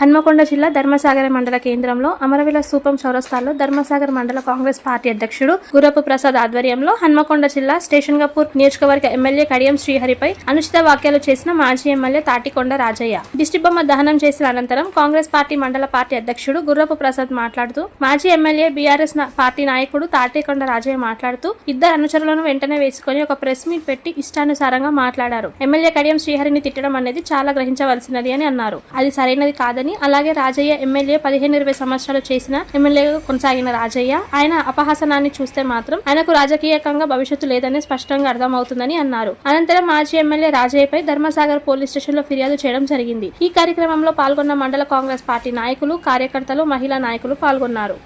హన్మకొండ జిల్లా ధర్మసాగర మండల కేంద్రంలో అమరవీల స్థూపం చౌరస్తాలో ధర్మసాగర్ మండల కాంగ్రెస్ పార్టీ అధ్యక్షుడు గురపు ప్రసాద్ ఆధ్వర్యంలో హన్మకొండ జిల్లా స్టేషన్ గపూర్ నియోజకవర్గ ఎమ్మెల్యే కడియం శ్రీహరిపై అనుచిత వ్యాఖ్యలు చేసిన మాజీ ఎమ్మెల్యే తాటికొండ రాజయ్య. దిష్టిబొమ్మ దహనం చేసిన అనంతరం కాంగ్రెస్ పార్టీ మండల పార్టీ అధ్యక్షుడు గుర్రపు ప్రసాద్ మాట్లాడుతూ మాజీ ఎమ్మెల్యే బీఆర్ఎస్ పార్టీ నాయకుడు తాటికొండ రాజయ్య మాట్లాడుతూ ఇద్దరు అనుచరులను వెంటనే వేసుకొని ఒక ప్రెస్ మీట్ పెట్టి ఇష్టానుసారంగా మాట్లాడారు. ఎమ్మెల్యే కడియం శ్రీహరిని తిట్టడం అనేది చాలా గ్రహించవలసినది అని అన్నారు. అది సరైనది కాదని అలాగే రాజయ్య ఎమ్మెల్యే పదిహేను ఇరవై సంవత్సరాలు చేసిన ఎమ్మెల్యేగా కొనసాగిన రాజయ్య ఆయన అపహాసనాన్ని చూస్తే మాత్రం ఆయనకు రాజకీయకంగా భవిష్యత్తు లేదని స్పష్టంగా అర్థమవుతుందని అన్నారు. అనంతరం మాజీ ఎమ్మెల్యే రాజయ్యపై ధర్మసాగర్ పోలీస్ స్టేషన్లో ఫిర్యాదు చేయడం జరిగింది. ఈ కార్యక్రమంలో పాల్గొన్న మండల కాంగ్రెస్ పార్టీ నాయకులు కార్యకర్తలు మహిళా నాయకులు పాల్గొన్నారు.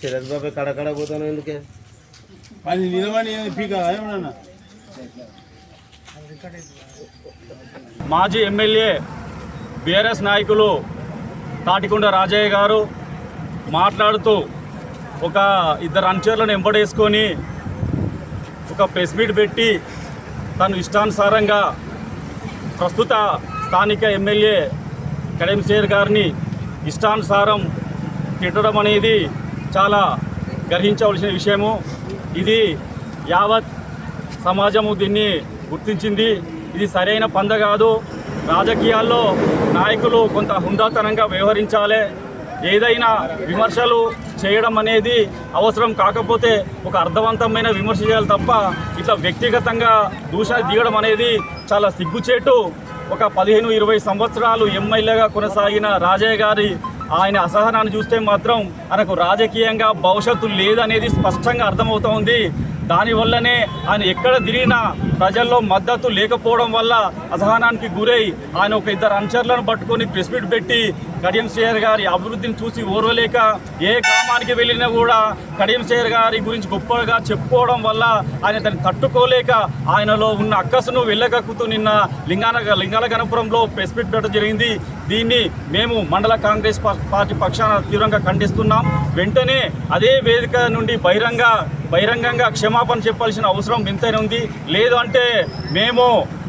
శరత్ బాబు పోతాను ఎందుకే? అది నిలవని పీక ఏమన్నా మాజీ ఎమ్మెల్యే బీఆర్ఎస్ నాయకులు తాటికొండ రాజయ్య గారు మాట్లాడుతూ ఒక ఇద్దరు అనుచరులను ఎంపడేసుకొని ఒక ప్రెస్ మీట్ పెట్టి తను ఇష్టానుసారంగా ప్రస్తుత స్థానిక ఎమ్మెల్యే కడెంశేర్ గారిని ఇష్టానుసారం తిట్టడం అనేది చాలా గర్హించవలసిన విషయము. ఇది యావత్ సమాజము దీన్ని గుర్తించింది. ఇది సరైన పంద కాదు. రాజకీయాల్లో నాయకులు కొంత హుందాతనంగా వ్యవహరించాలి. ఏదైనా విమర్శలు చేయడం అనేది అవసరం కాకపోతే ఒక అర్థవంతమైన విమర్శ చేయాలి తప్ప ఇట్లా వ్యక్తిగతంగా దూషాలు దిగడం అనేది చాలా సిగ్గుచేటు. ఒక పదిహేను ఇరవై సంవత్సరాలు ఎమ్మెల్యేగా కొనసాగిన రాజయ్య గారి ఆయన అసహనాన్ని చూస్తే మాత్రం ఆయనకు రాజకీయంగా భవిష్యత్తు లేదనేది స్పష్టంగా అర్థమవుతోంది. దానివల్లనే ఆయన ఎక్కడ తిరిగినా ప్రజల్లో మద్దతు లేకపోవడం వల్ల అసహనానికి గురై ఆయన ఒక ఇద్దరు అనుచరులను పట్టుకొని ప్రెస్ మీట్ పెట్టి కడియం శ్రేయర్ గారి అభివృద్ధిని చూసి ఓర్వలేక ఏ గ్రామానికి వెళ్ళినా కూడా కడియం శ్రేయర్ గారి గురించి గొప్పగా చెప్పుకోవడం వల్ల ఆయన దాన్ని తట్టుకోలేక ఆయనలో ఉన్న అక్కసును వెళ్ళగక్కుతూ నిన్న లింగాన లింగాల గణపురంలో ప్రెస్ మీట్ పెట్టడం జరిగింది. దీన్ని మేము మండల కాంగ్రెస్ పార్టీ పక్షాన తీవ్రంగా ఖండిస్తున్నాం. వెంటనే అదే వేదిక నుండి బహిరంగ బహిరంగంగా క్షమాపణ చెప్పాల్సిన అవసరం ఎంతైనా ఉంది. లేదు అంటే మేము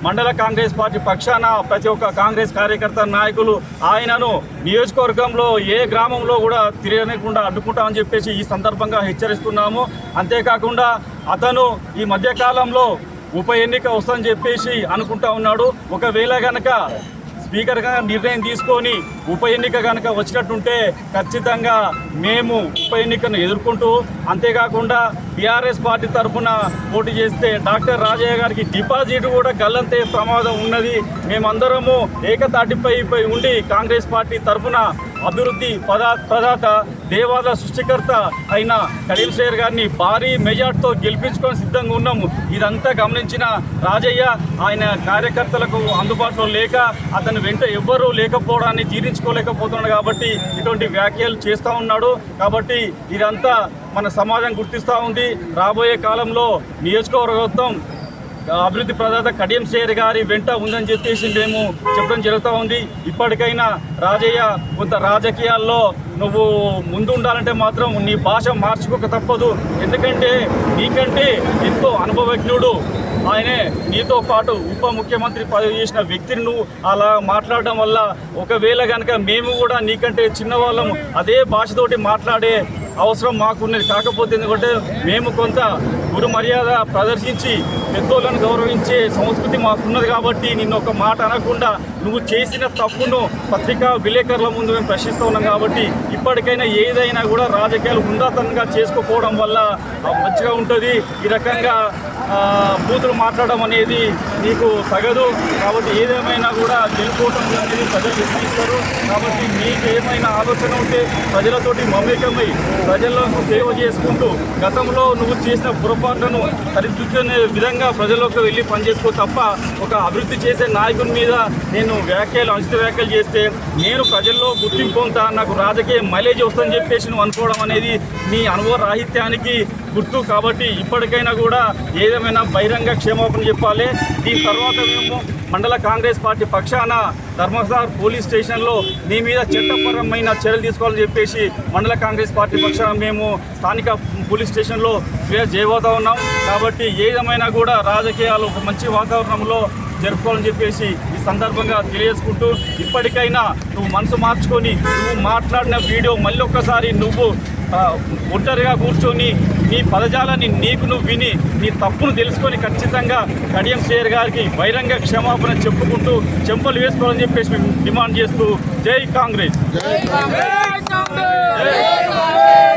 మండల కాంగ్రెస్ పార్టీ పక్షాన ప్రతి ఒక్క కాంగ్రెస్ కార్యకర్త నాయకులు ఆయనను నియోజకవర్గంలో ఏ గ్రామంలో కూడా తిరగనకుండా అడ్డుకుంటామని చెప్పేసి ఈ సందర్భంగా హెచ్చరిస్తున్నాము. అంతేకాకుండా అతను ఈ మధ్యకాలంలో ఉప ఎన్నిక వస్తుందని చెప్పేసి అనుకుంటా ఉన్నాడు. ఒకవేళ గనక స్పీకర్గా నిర్ణయం తీసుకొని ఉప ఎన్నిక కనుక వచ్చినట్టుంటే ఖచ్చితంగా మేము ఉప ఎన్నికను ఎదుర్కొంటూ అంతేకాకుండా టీఆర్ఎస్ పార్టీ తరఫున పోటీ చేస్తే డాక్టర్ రాజయ్య గారికి డిపాజిట్ కూడా గల్లంతే ప్రమాదం ఉన్నది. మేమందరము ఏకతాటిపై పై ఉండి కాంగ్రెస్ పార్టీ తరఫున అభివృద్ధి పదా ప్రదాత దేవాల సృష్టికర్త అయిన కరీం షేర్ గారిని భారీ మెజార్టీతో గెలిపించుకొని సిద్ధంగా ఉన్నాము. ఇదంతా గమనించిన రాజయ్య ఆయన కార్యకర్తలకు అందుబాటులో లేక అతని వెంట ఎవ్వరూ లేకపోవడాన్ని జీర్ణించుకోలేకపోతున్నాడు కాబట్టి ఇటువంటి వ్యాఖ్యలు చేస్తూ ఉన్నాడు. కాబట్టి ఇదంతా మన సమాజం గుర్తిస్తూ ఉంది. రాబోయే కాలంలో నియోజకవర్గం అభివృద్ధి ప్రదాత కడియం శేర్ గారి వెంట ఉందని చెప్పేసి మేము చెప్పడం జరుగుతూ ఉంది. ఇప్పటికైనా రాజయ్య కొంత రాజకీయాల్లో నువ్వు ముందు ఉండాలంటే మాత్రం నీ భాష మార్చుకోక తప్పదు. ఎందుకంటే నీకంటే ఎంతో అనుభవజ్ఞుడు. ఆయనే నీతో పాటు ఉప ముఖ్యమంత్రి పదవి చేసిన వ్యక్తిని నువ్వు అలా మాట్లాడడం వల్ల ఒకవేళ కనుక మేము కూడా నీకంటే చిన్నవాళ్ళము అదే భాషతోటి మాట్లాడే అవసరం మాకున్నది. కాకపోతే ఎందుకంటే మేము కొంత గురు మర్యాద ప్రదర్శించి పెద్దోళ్ళను గౌరవించే సంస్కృతి మాకున్నది కాబట్టి నిన్ను ఒక మాట అనకుండా నువ్వు చేసిన తప్పును పత్రికా విలేకరుల ముందు మేము ప్రశ్నిస్తూ ఉన్నాం కాబట్టి ఇప్పటికైనా ఏదైనా కూడా రాజకీయాలు ఉందాతనంగా చేసుకోకపోవడం వల్ల మంచిగా ఉంటుంది. ఈ రకంగా బూతులు మాట్లాడడం అనేది నీకు తగదు. కాబట్టి ఏదేమైనా కూడా గెలుపోవటం అనేది ప్రజలు నిర్ణయిస్తారు. కాబట్టి మీకు ఏమైనా ఆలోచన ఉంటే ప్రజలతోటి మమేకమై ప్రజలకు సేవ చేసుకుంటూ గతంలో నువ్వు చేసిన పొరపాట్లను సరిదిద్దుకునే విధంగా ప్రజల్లోకి వెళ్ళి పనిచేసుకో తప్ప ఒక అభివృద్ధి చేసే నాయకుని మీద నేను వ్యాఖ్యలు అనుచిత వ్యాఖ్యలు చేస్తే నేను ప్రజల్లో గుర్తింపు పొందుతా నాకు రాజకీయ మైలేజ్ వస్తుందని చెప్పేసి నువ్వు అనుకోవడం అనేది నీ అనుభవ రాహిత్యానికి గుర్తు కాబట్టి ఇప్పటికైనా కూడా ఏదేమైనా బహిరంగ క్షేమాపణ చెప్పాలి. దీని తర్వాత మేము మండల కాంగ్రెస్ పార్టీ పక్షాన ధర్మసార్ పోలీస్ స్టేషన్లో మీ మీద చట్టపరమైన చర్యలు తీసుకోవాలని చెప్పేసి మండల కాంగ్రెస్ పార్టీ పక్షాన మేము స్థానిక పోలీస్ స్టేషన్లో ఫిర్యాదు చేయబోతా ఉన్నాం. కాబట్టి ఏదేమైనా కూడా రాజకీయాలు ఒక మంచి వాతావరణంలో జరుపుకోవాలని చెప్పేసి ఈ సందర్భంగా తెలియజేసుకుంటూ ఇప్పటికైనా నువ్వు మనసు మార్చుకొని నువ్వు మాట్లాడిన వీడియో మళ్ళీ ఒక్కసారి నువ్వు ఒంటరిగా కూర్చొని నీ పదజాలాన్ని నీకు నువ్వు విని నీ తప్పును తెలుసుకొని ఖచ్చితంగా కడియం శ్రేయర్ గారికి బహిరంగ క్షమాపణ చెప్పుకుంటూ చెంపలు వేసుకోవాలని చెప్పేసి మేము డిమాండ్ చేస్తూ జై కాంగ్రెస్. జై కాంగ్రెస్.